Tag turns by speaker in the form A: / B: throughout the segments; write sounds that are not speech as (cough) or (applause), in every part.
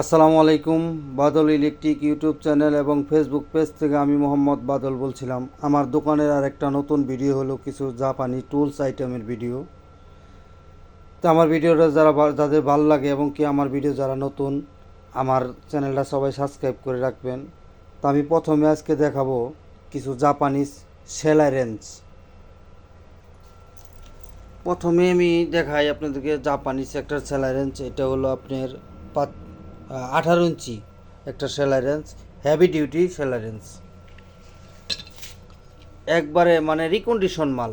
A: আসসালামু আলাইকুম Badal electric YouTube channel এবং ফেসবুক পেজ থেকে আমি মোহাম্মদ বাদল বলছিলাম আমার দোকানের আর একটা নতুন ভিডিও হলো কিছু জাপানি টুলস আইটেমের ভিডিও তো আমার ভিডিওটা যারা যাদের ভালো লাগে এবং কি আমার ভিডিও যারা নতুন আমার চ্যানেলটা সবাই সাবস্ক্রাইব করে রাখবেন তো আমি প্রথমে আজকে দেখাবো কিছু জাপানিজ সেলাই রেঞ্জ প্রথমে আমি দেখাই আপনাদেরকে জাপানিজ একটা সেলাই রেঞ্জ এটা হলো আপনার পাত আঠারো ইঞ্চি একটা সেলারেন্স রেঞ্জ হ্যাভি ডিউটি সেলারেন্স একবারে মানে রিকন্ডিশন মাল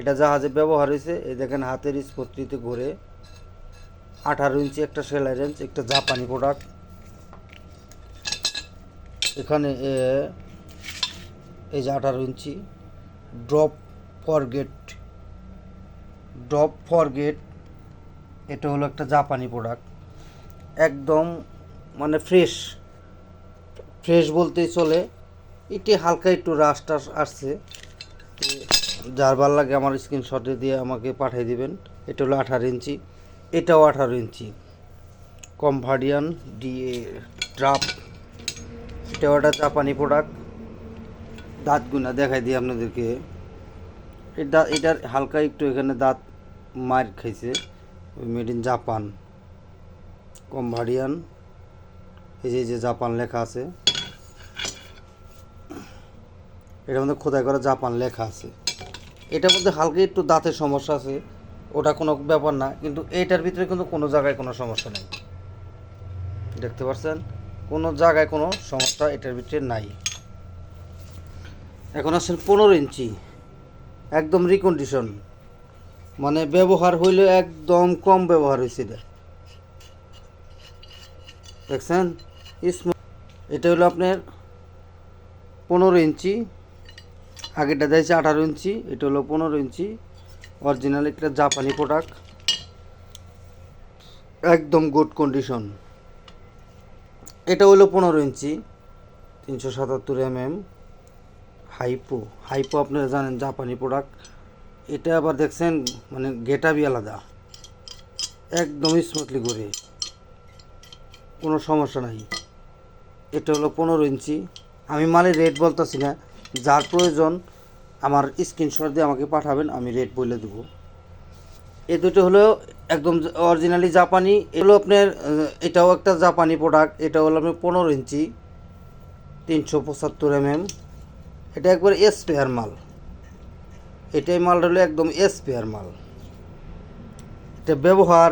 A: এটা জাহাজে ব্যবহার হয়েছে এই দেখেন হাতের স্পত্রিতে ঘুরে আঠারো ইঞ্চি একটা সেলাই একটা জাপানি প্রোডাক্ট এখানে এই যে আঠারো inch drop forged drop forged এটা হলো একটা জাপানি প্রোডাক্ট একদম মানে ফ্রেশ ফ্রেশ বলতেই চলে এটি হালকা একটু রাশ টাস আসছে যার ভাল লাগে আমার স্ক্রিনশটে দিয়ে আমাকে পাঠিয়ে দিবেন এটা হলো আঠারো ইঞ্চি এটাও আঠারো ইঞ্চি কম্ভার্ডিয়ান ডিএ ড্রাপ এটাও একটা জাপানি প্রোডাক্ট দাঁতগুনা দেখাই দিই আপনাদেরকে এটা এটার হালকা একটু এখানে দাঁত মার খাইছে মেড ইন জাপান কম্ভার্ডিয়ান এই যে যে জাপান লেখা আছে এটার মধ্যে খোদাই করা জাপান লেখা আছে এটার মধ্যে হালকা একটু দাঁতের সমস্যা আছে ওটা কোনো ব্যাপার না কিন্তু এটার ভিতরে কিন্তু কোনো জায়গায় কোনো সমস্যা নেই দেখতে পাচ্ছেন কোনো জায়গায় কোনো সমস্যা এটার ভিতরে নাই এখন আসেন পনেরো ইঞ্চি একদম রিকন্ডিশন মানে ব্যবহার হইলে একদম কম ব্যবহার হয়েছে দেখছেন এটা হলো আপনার পনেরো ইঞ্চি আগেরটা দিয়েছে আঠারো ইঞ্চি এটা হলো পনেরো ইঞ্চি অরিজিনাল একটা জাপানি প্রোডাক্ট একদম গুড কন্ডিশন এটা হলো পনেরো ইঞ্চি তিনশো সাতাত্তর এম এম হাইপো হাইপো আপনারা জানেন জাপানি প্রোডাক্ট এটা আবার দেখছেন মানে গেটাবি আলাদা একদম স্মুথলি ঘুরে কোনো সমস্যা নাই এটা হলো পনেরো ইঞ্চি আমি মানে রেট বলতেছি না যার প্রয়োজন আমার স্ক্রিনশট দিয়ে আমাকে পাঠাবেন আমি রেট বলে দেবো এ দুটো হলো একদম অরিজিনালি জাপানি এগুলো আপনার এটাও একটা জাপানি প্রোডাক্ট এটা হলো আপনার পনেরো ইঞ্চি তিনশো পঁচাত্তর এম এম এটা একবার এস পেয়ার মাল এটাই মালটা হলো একদম এস পেয়ার মাল এটা ব্যবহার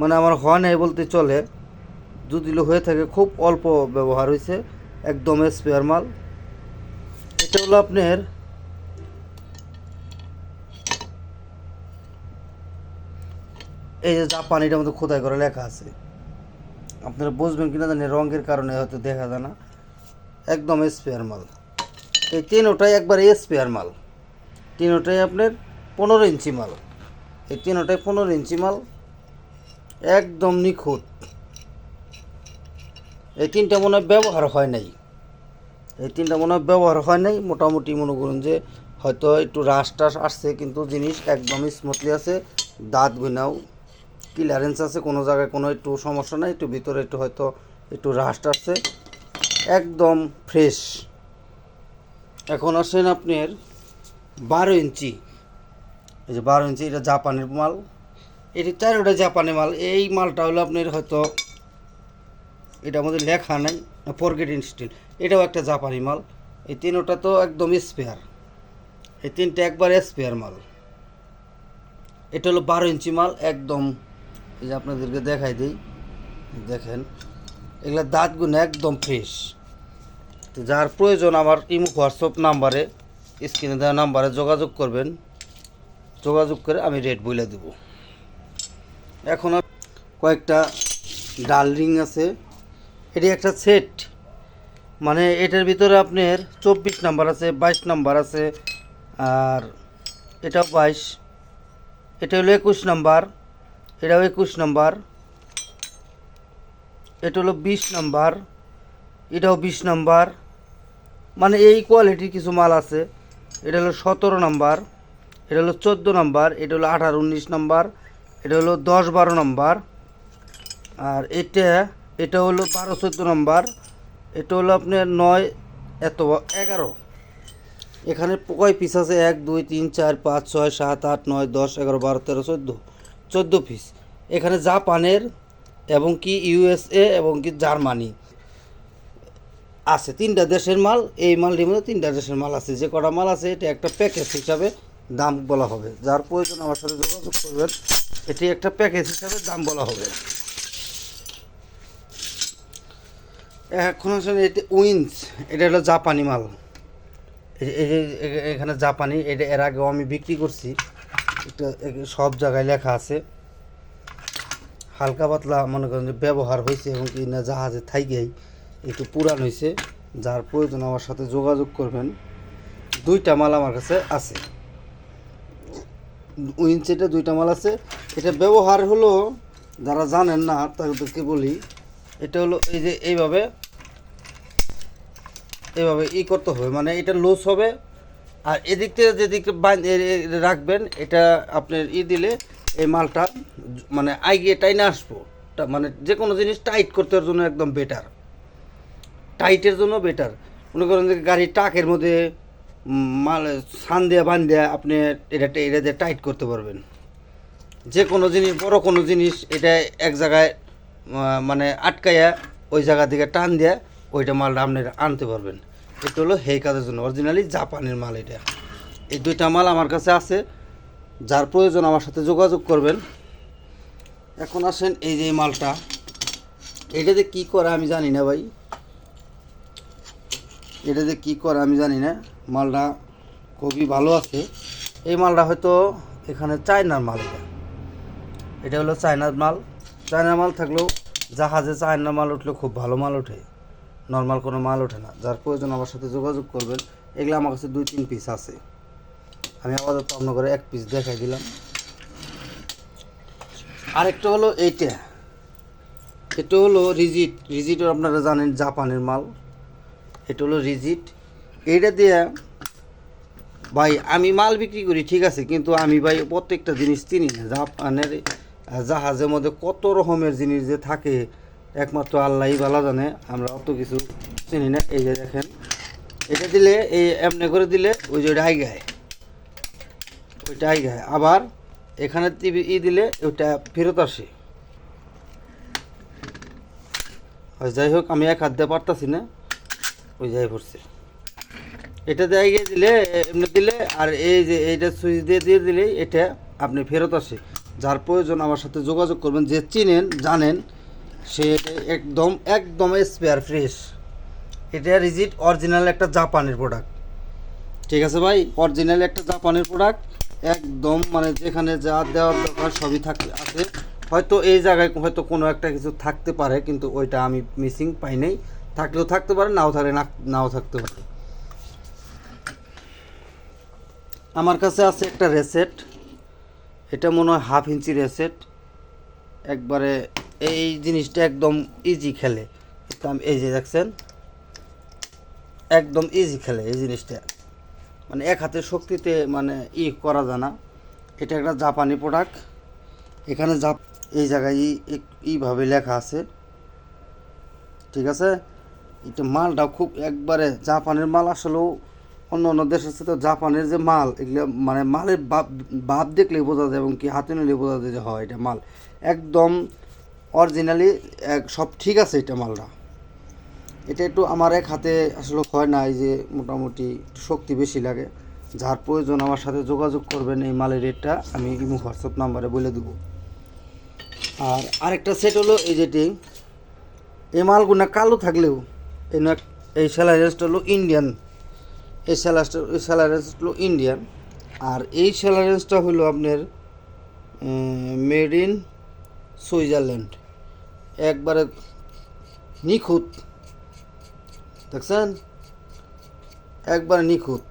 A: মানে আমার হয় নাই বলতে চলে যদিও হয়ে থাকে খুব অল্প ব্যবহার হয়েছে একদম স্পেয়ার মাল এটা হলো আপনার এই যে জাপানিটার মধ্যে খোদাই করে লেখা আছে আপনারা বুঝবেন কিনা জানি রঙের কারণে হয়তো দেখা যায় না একদম স্পেয়ার মাল এই তিনোটাই একবার স্পেয়ার মাল তিনোটাই আপনার পনেরো ইঞ্চি মাল এই তিনোটাই পনেরো ইঞ্চি মাল একদম নিখুঁত এই তিনটা মনে হয় ব্যবহার হয় নাই এই তিনটা মনে হয় ব্যবহার হয় নাই মোটামুটি মনে করুন যে হয়তো একটু রাশ টাশ আসছে কিন্তু জিনিস একদমই স্মুথলি আছে দাঁত গুনাও ক্লিয়ারেন্স আছে কোনো জায়গায় কোনো একটু সমস্যা নাই একটু ভিতরে একটু হয়তো একটু রাশ আসছে একদম ফ্রেশ এখন আসেন আপনার বারো ইঞ্চি এই যে বারো ইঞ্চি এটা জাপানের মাল এটি চারোটা জাপানি মাল এই মালটা হলো আপনার হয়তো এটা আমাদের লেখা নাই ফরগেট ইনস্টিল এটাও একটা জাপানি মাল এই তিনটা তো একদম স্পেয়ার এই তিনটা একবার স্পেয়ার মাল এটা হলো বারো ইঞ্চি মাল একদম এই যে আপনাদেরকে দেখাই দিই দেখেন এগুলো গুণ একদম ফ্রেশ তো যার প্রয়োজন আমার ইমো হোয়াটসঅ্যাপ নাম্বারে স্ক্রিনে দেওয়া নাম্বারে যোগাযোগ করবেন যোগাযোগ করে আমি রেট বইলে দেব এখন কয়েকটা ডাল রিং আছে এটি একটা সেট মানে এটার ভিতরে আপনার চব্বিশ নাম্বার আছে বাইশ নাম্বার আছে আর এটাও বাইশ এটা হলো একুশ নাম্বার এটাও একুশ নাম্বার এটা হলো বিশ নাম্বার এটাও বিশ নাম্বার মানে এই কোয়ালিটির কিছু মাল আছে এটা হলো সতেরো নাম্বার এটা হলো চোদ্দো নাম্বার এটা হলো আঠারো উনিশ নাম্বার এটা হলো দশ বারো নাম্বার আর এটা এটা হলো বারো চোদ্দো নম্বর এটা হলো আপনার নয় এত এগারো এখানে কয় পিস আছে এক দুই তিন চার পাঁচ ছয় সাত আট নয় দশ এগারো বারো তেরো চোদ্দো চোদ্দো পিস এখানে জাপানের এবং কি ইউএসএ এবং কি জার্মানি আছে তিনটা দেশের মাল এই মাল মধ্যে তিনটা দেশের মাল আছে যে কটা মাল আছে এটা একটা প্যাকেজ হিসাবে দাম বলা হবে যার প্রয়োজন আমার সাথে যোগাযোগ করবেন এটি একটা প্যাকেজ হিসাবে দাম বলা হবে এখন হচ্ছে এটি উইন্স এটা হলো জাপানি মাল এই এখানে জাপানি এটা এর আগেও আমি বিক্রি করছি এটা সব জায়গায় লেখা আছে হালকা পাতলা মনে করেন যে ব্যবহার হয়েছে এবং কি না জাহাজে থাইকেই একটু পুরান হয়েছে যার প্রয়োজন আমার সাথে যোগাযোগ করবেন দুইটা মাল আমার কাছে আছে উইন্স এটা দুইটা মাল আছে এটা ব্যবহার হলো যারা জানেন না তাদেরকে বলি এটা হলো এই যে এইভাবে এইভাবে ই করতে হবে মানে এটা লুজ হবে আর এদিক থেকে যেদিকে রাখবেন এটা আপনার ই দিলে এই মালটা মানে আইগিয়ে টাইনে আসবো মানে যে কোনো জিনিস টাইট করতে জন্য একদম বেটার টাইটের জন্য বেটার মনে করেন যে গাড়ি টাকের মধ্যে মাল সান দেওয়া বান দেওয়া আপনি এটা এটা দিয়ে টাইট করতে পারবেন যে কোনো জিনিস বড় কোনো জিনিস এটা এক জায়গায় মানে আটকাইয়া ওই জায়গা থেকে টান দিয়ে ওইটা মালটা আপনারা আনতে পারবেন এটা হলো হেই কাজের জন্য অরিজিনালি জাপানের মাল এটা এই দুইটা মাল আমার কাছে আছে যার প্রয়োজন আমার সাথে যোগাযোগ করবেন এখন আসেন এই যে মালটা এটাতে কি করে আমি জানি না ভাই এটাতে কি করে আমি জানি না মালটা খুবই ভালো আছে এই মালটা হয়তো এখানে চায়নার মাল এটা এটা হলো চায়নার মাল চায়না মাল থাকলেও জাহাজে চায়না মাল উঠলে খুব ভালো মাল ওঠে নর্মাল কোনো মাল ওঠে না যার প্রয়োজন আমার সাথে যোগাযোগ করবেন এগুলো আমার কাছে দুই তিন পিস আছে আমি আপাতত আপনার এক পিস দেখাই দিলাম আরেকটা হলো এইটা এটা হলো রিজিট রিজিট আপনারা জানেন জাপানের মাল এটা হলো রিজিট এটা দিয়ে ভাই আমি মাল বিক্রি করি ঠিক আছে কিন্তু আমি ভাই প্রত্যেকটা জিনিস চিনি না জাপানের জাহাজের মধ্যে কত রকমের জিনিস যে থাকে একমাত্র আল্লাহ ভালো জানে আমরা অত কিছু চিনি না এই যে দেখেন এটা দিলে এই এমনি করে দিলে ওই যে ওইটাই গায়ে ওইটাই গায়ে আবার এখানে ই দিলে ওইটা ফেরত আসে যাই হোক আমি এক হাত দিয়ে পারতাছি না ওই যাই পড়ছে এটা দিয়ে দিলে এমনি দিলে আর এই যে এইটা সুইচ দিয়ে দিয়ে দিলেই এটা আপনি ফেরত আসে যার প্রয়োজন আমার সাথে যোগাযোগ করবেন যে চিনেন জানেন সে একদম একদম স্পেয়ার ফ্রেশ এটা রিজিট অরিজিনাল একটা জাপানের প্রোডাক্ট ঠিক আছে ভাই অরিজিনাল একটা জাপানের প্রোডাক্ট একদম মানে যেখানে যা দেওয়ার দরকার সবই থাকে আছে হয়তো এই জায়গায় হয়তো কোনো একটা কিছু থাকতে পারে কিন্তু ওইটা আমি মিসিং পাই নাই থাকলেও থাকতে পারে নাও থাকে নাও থাকতে পারে আমার কাছে আছে একটা রেসেট এটা মনে হয় হাফ ইঞ্চি রেসেট একবারে এই জিনিসটা একদম ইজি খেলে এই যে দেখছেন একদম ইজি খেলে এই জিনিসটা মানে এক হাতের শক্তিতে মানে ই করা যায় না এটা একটা জাপানি প্রোডাক্ট এখানে জাপ এই জায়গায় এইভাবে লেখা আছে ঠিক আছে এটা মালটা খুব একবারে জাপানের মাল আসলেও অন্য অন্য দেশের সাথে জাপানের যে মাল এগুলো মানে মালের বাপ বাপ দেখলে বোঝা যায় এবং কি হাতে নিলে বোঝা যায় যে হয় হ্যাঁ, এটা মাল একদম অরিজিনালি এক সব ঠিক আছে এটা মালটা এটা একটু আমার এক হাতে আসলে হয় না এই যে মোটামুটি শক্তি বেশি লাগে যার প্রয়োজন আমার সাথে যোগাযোগ করবেন এই মালের রেটটা আমি ইমো হোয়াটসঅ্যাপ নাম্বারে বলে দেবো আর আরেকটা সেট হলো এই যেটি এই মালগুনা কালো থাকলেও এই এই সেলাই রেস্ট হলো ইন্ডিয়ান এই স্যালারটা ওই স্যালারেন্সটা হলো ইন্ডিয়ান আর এই স্যালারেন্সটা হলো আপনার মেড ইন সুইজারল্যান্ড একবারে নিখুঁত দেখছেন একবারে নিখুঁত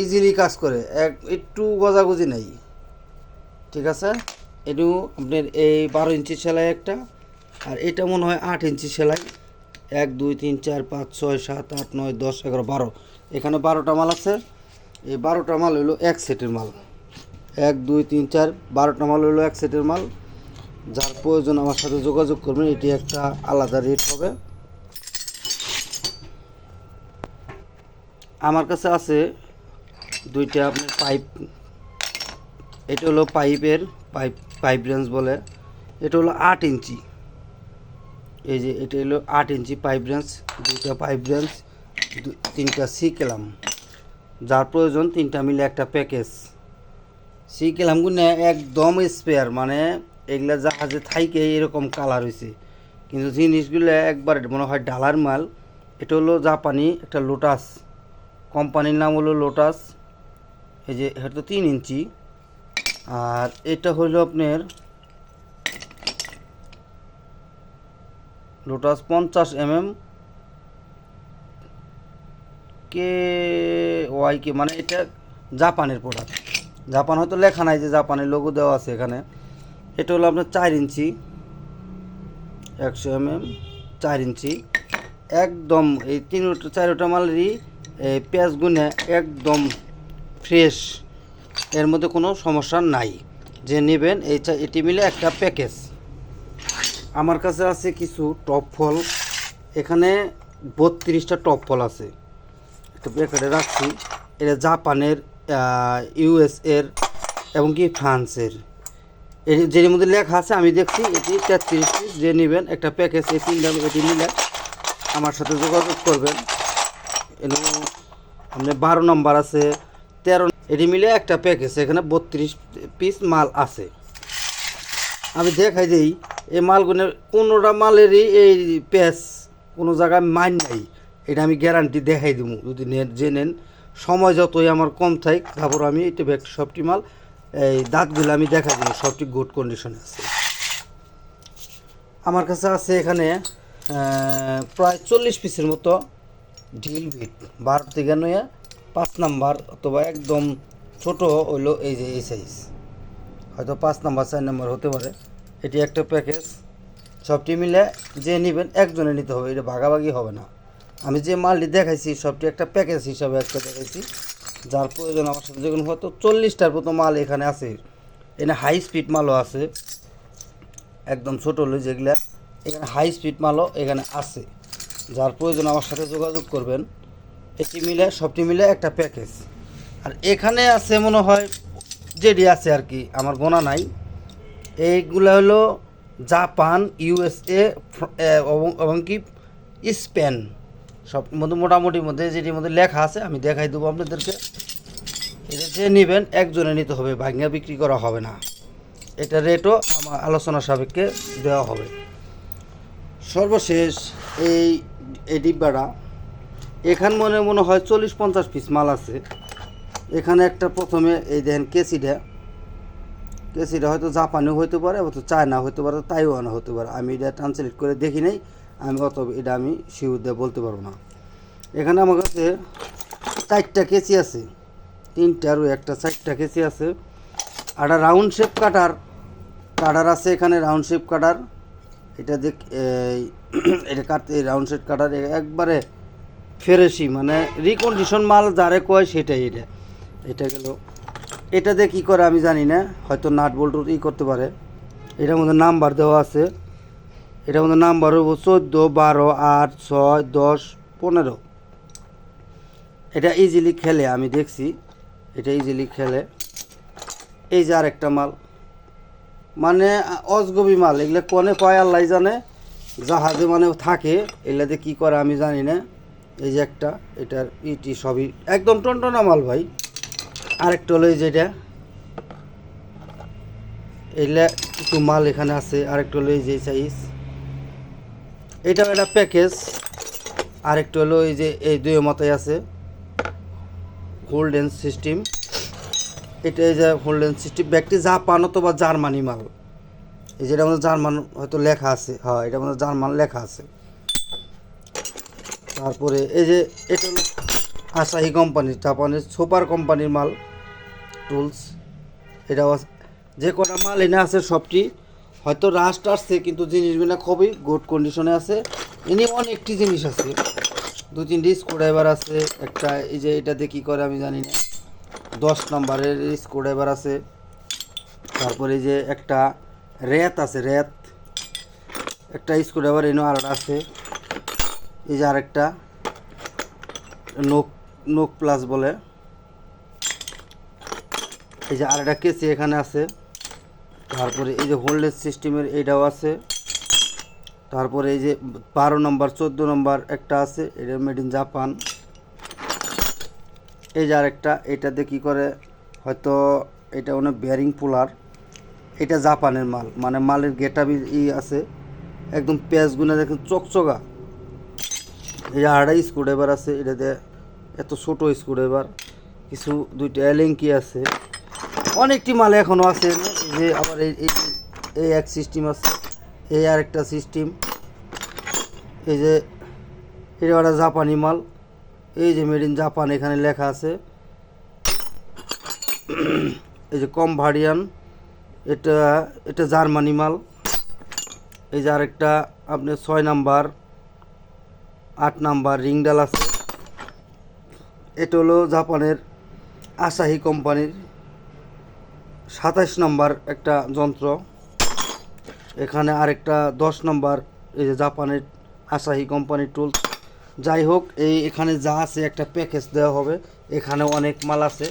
A: ইজিলি কাজ করে এক একটু গজাগজি নাই ঠিক আছে এটু আপনার এই বারো ইঞ্চি সেলাই একটা আর এটা মনে হয় আট ইঞ্চি সেলাই এক দুই তিন চার পাঁচ ছয় সাত আট নয় দশ এগারো বারো এখানে বারোটা মাল আছে এই বারোটা মাল হলো এক সেটের মাল এক দুই তিন চার বারোটা মাল হলো এক সেটের মাল যার প্রয়োজন আমার সাথে যোগাযোগ করবেন এটি একটা আলাদা রেট হবে আমার কাছে আছে দুইটা আপনার পাইপ এটা হলো পাইপের পাইপ পাইপ রেঞ্জ বলে এটা হলো আট ইঞ্চি এই যে এটা হলো আট ইঞ্চি পাইপ ব্রাঞ্চ দুটা পাইপ ব্রাঞ্চ তিনটা সি কেলাম যার প্রয়োজন তিনটা মিলে একটা প্যাকেজ সি কেলামগুলো একদম স্পেয়ার মানে এগুলা জাহাজে থাইকে এরকম কালার হয়েছে কিন্তু জিনিসগুলো একবার মনে হয় ডালার মাল এটা হলো জাপানি একটা লোটাস কোম্পানির নাম হলো লোটাস এই যে এটা তো তিন ইঞ্চি আর এটা হলো আপনার লোটাস পঞ্চাশ M M K Y K মানে এটা জাপানের প্রোডাক্ট জাপান হয়তো লেখা নাই যে জাপানের লোগো দেওয়া আছে এখানে এটা হলো আপনার চার ইঞ্চি একশো এমএম চার ইঞ্চি একদম এই তিনটা চারোটা মালেরই এই পেঁয়াজ গুনে একদম ফ্রেশ এর মধ্যে কোনো সমস্যা নাই যে নেবেন এই এটি মিলে একটা প্যাকেজ আমার কাছে আছে কিছু টপ ফল এখানে বত্রিশটা টপ ফল আছে একটা প্যাকেটে রাখছি এটা জাপানের ইউএসএর এবং কি ফ্রান্সের যেটির মধ্যে লেখা আছে আমি দেখছি এটি তেত্রিশ পিস যে নেবেন একটা প্যাকেজ এই দাম এটি নিলে আমার সাথে যোগাযোগ করবেন আপনার বারো নম্বর আছে তেরো এটি মিলে একটা প্যাকেজ এখানে বত্রিশ পিস মাল আছে আমি দেখাই দিই এই মালগুলো কোনোটা মালেরই এই প্যাচ কোনো জায়গায় মাইন নাই এটা আমি গ্যারান্টি দেখাই দিব যদি নেন যে নেন সময় যতই আমার কম থাই তারপর আমি এটা ব্যাগ সবটি মাল এই দাঁতগুলো আমি দেখাই দেবো সবটি গুড কন্ডিশনে আছে আমার কাছে আছে এখানে প্রায় চল্লিশ পিসের মতো ঢিল বিট বারো থেকে নয় পাঁচ নাম্বার অথবা একদম ছোট হইলো এই যে এই সাইজ হয়তো পাঁচ নাম্বার চার নাম্বার হতে পারে এটি একটা প্যাকেজ সবটি মিলে যে নেবেন একজনে নিতে হবে এটা ভাগাভাগি হবে না আমি যে মালটি দেখাইছি সবটি একটা প্যাকেজ হিসাবে একটা দেখাইছি যার প্রয়োজন আমার সাথে যখন হয়তো চল্লিশটার মতো মাল এখানে আছে এখানে হাই স্পিড মালও আছে একদম ছোটো হলো যেগুলা এখানে হাই স্পিড মালও এখানে আছে যার প্রয়োজন আমার সাথে যোগাযোগ করবেন এটি মিলে সবটি মিলে একটা প্যাকেজ আর এখানে আছে মনে হয় যেটি আছে আর কি আমার গোনা নাই এইগুলো হলো জাপান ইউএসএ এবং কি স্পেন সব মধ্যে মোটামুটির মধ্যে যেটির মধ্যে লেখা আছে আমি দেখাই দেবো আপনাদেরকে এটা যে নেবেন একজনে নিতে হবে ভাঙা বিক্রি করা হবে না এটা রেটও আমার আলোচনা সাপেক্ষে দেওয়া হবে সর্বশেষ এই এই ডিব্বাটা এখান মনে মনে হয় চল্লিশ পঞ্চাশ পিস মাল আছে এখানে একটা প্রথমে এই দেখেন কেসিডা কেসিডা হয়তো জাপানেও হইতে পারে হয়তো চায়না হইতে পারে তাইওয়ানও হতে পারে আমি এটা ট্রান্সলেট করে দেখি নাই আমি অত এটা আমি শিউর দিয়ে বলতে পারবো না এখানে আমার কাছে চারটা কেসি আছে তিনটা আরও একটা চারটা কেসি আছে আর রাউন্ড শেপ কাটার কাটার আছে এখানে রাউন্ড শেপ কাটার এটা দেখ (clears throat) এটা কাটতে রাউন্ড শেপ কাটার একবারে ফেরেসি মানে রিকন্ডিশন মাল যারে কয় সেটাই এটা এটা গেল এটা দিয়ে কী করে আমি জানি না হয়তো নাট বল্ট ই করতে পারে এটার মধ্যে নাম্বার দেওয়া আছে এটার মধ্যে নাম্বার হবো চোদ্দো বারো আট ছয় দশ পনেরো এটা ইজিলি খেলে আমি দেখছি এটা ইজিলি খেলে এই যে আরেকটা মাল মানে অজগবি মাল এগুলো কনে পায় আল্লাহ জানে জাহাজে মানে থাকে এগুলাতে কী করে আমি জানি না এই যে একটা এটার ইটি সবই একদম টনটনা মাল ভাই আরেকটা হলো যেটা এইলা কিছু মাল এখানে আছে আরেকটা হলো এই যে সাইজ এটাও একটা প্যাকেজ আরেকটা হলো এই যে এই দুই মাথায় আছে হোল্ডেন সিস্টেম এটা এই যে হোল্ডেন সিস্টেম ব্যাগটি জাপান অথবা জার্মানি মাল এই যেটা আমাদের জার্মান হয়তো লেখা আছে হ্যাঁ এটা আমাদের জার্মান লেখা আছে তারপরে এই যে এটা আসাহি কোম্পানি জাপানের সুপার কোম্পানির মাল টুলস এটাও আছে যে কটা মাল এনে আছে সবটি হয়তো রাস্ট আসছে কিন্তু জিনিসগুলো খুবই গুড কন্ডিশনে আছে এনে অনেকটি জিনিস আছে দু তিনটি স্ক্রুড্রাইভার আছে একটা এই যে এটা দিয়ে কী করে আমি জানি না দশ নম্বরের স্ক্রুড্রাইভার আছে তারপরে যে একটা রেত আছে রেত একটা স্ক্রুড্রাইভার এনে আলাদা আছে এই যে আরেকটা নোক নোক প্লাস বলে এই যে আর একটা কেসি এখানে আছে তারপরে এই যে হোল্ডেজ সিস্টেমের এইটাও আছে তারপরে এই যে বারো নম্বর চোদ্দো নম্বর একটা আছে এটা মেড ইন জাপান এই যে আরেকটা এটাতে কি করে হয়তো এটা অনেক বেয়ারিং পোলার এটা জাপানের মাল মানে মালের গেটাবি ই আছে একদম পেঁয়াজগুলো দেখেন চকচকা এই যে আড়াই স্ক্রুড্রাইভার আছে এটাতে এত ছোটো স্ক্রুড্রাইভার কিছু দুইটা এলেঙ্কি আছে অনেকটি মাল এখনও আছে যে আবার এই এই এক সিস্টেম আছে এই আরেকটা সিস্টেম এই যে এটা একটা জাপানি মাল এই যে মেড ইন জাপান এখানে লেখা আছে এই যে কম ভারিয়ান এটা এটা জার্মানি মাল এই যে আরেকটা আপনার ছয় নাম্বার আট নাম্বার রিংডাল আছে এটা হলো জাপানের আশাহি কোম্পানির সাতাশ নম্বর একটা যন্ত্র এখানে আরেকটা দশ নম্বর এই যে জাপানের আসাহি কোম্পানির টুল যাই হোক এই এখানে যা আছে একটা প্যাকেজ দেওয়া হবে এখানে অনেক মাল আছে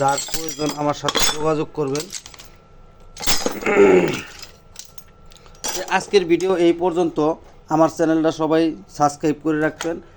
A: যার প্রয়োজন আমার সাথে যোগাযোগ করবেন আজকের ভিডিও এই পর্যন্ত আমার চ্যানেলটা সবাই সাবস্ক্রাইব করে রাখবেন